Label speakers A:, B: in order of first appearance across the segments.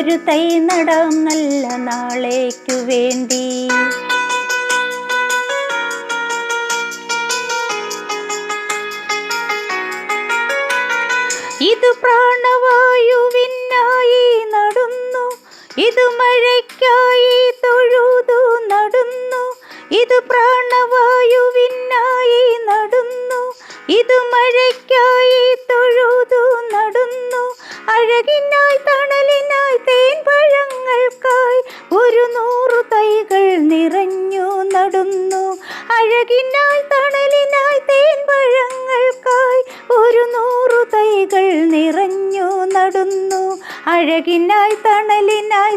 A: ഒരു തൈ നടാം നല്ല നാളേക്കു വേണ്ടി. ഇത് പ്രാണവായുവിനായി നടന്നു. ഇത് മഴയ്ക്കായി തൊഴുതു നടന്നു. ഇത് പ്രാണവായുവിനായി നടന്നു. ഇത് മഴയ്ക്കായി തൊഴുതു നടന്നു. അഴകിനായി തണലിനായി തേൻപഴങ്ങൾക്കായി ഒരു നൂറു തൈകൾ നിറഞ്ഞു നടുന്നു. അഴകിനായി തണലിനായി തേൻപഴങ്ങൾക്കായി ഒരു നൂറു തൈകൾ നിറഞ്ഞു നടുന്നു. അഴകിനായി തണലിനായി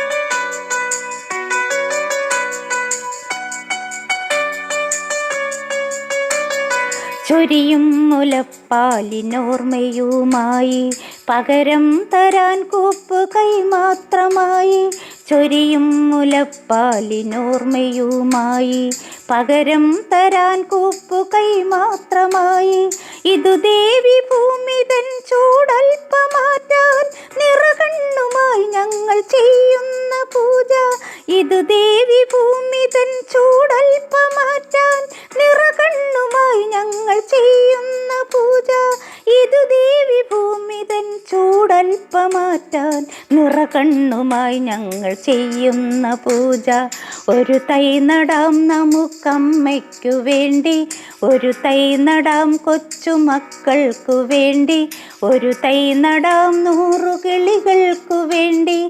A: ചൊരിയും മുലപ്പാലിനോർമ്മയുമായി പകരം തരാൻ കൂപ്പ് കൈ മാത്രമായി. ചൊരിയും മുലപ്പാലിനോർമ്മയുമായി പകരം തരാൻ കൂപ്പ് കൈ മാത്രമായി. ഇതു ദേവി ഭൂമിതൻ ചൂടൽപ്പമാറ്റാൻ ദേവി ഭൂമിതൻ ചൂടൽപ്പമാറ്റാൻ നിറകണ്ണുമായി ഞങ്ങൾ ചെയ്യുന്ന പൂജ. ഇതു ദേവി ഭൂമി തൻ ചൂടൽപ്പമാറ്റാൻ നിറകണ്ണുമായി ഞങ്ങൾ ചെയ്യുന്ന പൂജ. ഒരു തൈ നടാം നമുക്കമ്മയ്ക്കു വേണ്ടി ഒരു തൈ നടാം കൊച്ചുമക്കൾക്കു വേണ്ടി ഒരു തൈ നടാം നൂറു കിളികൾക്കു വേണ്ടി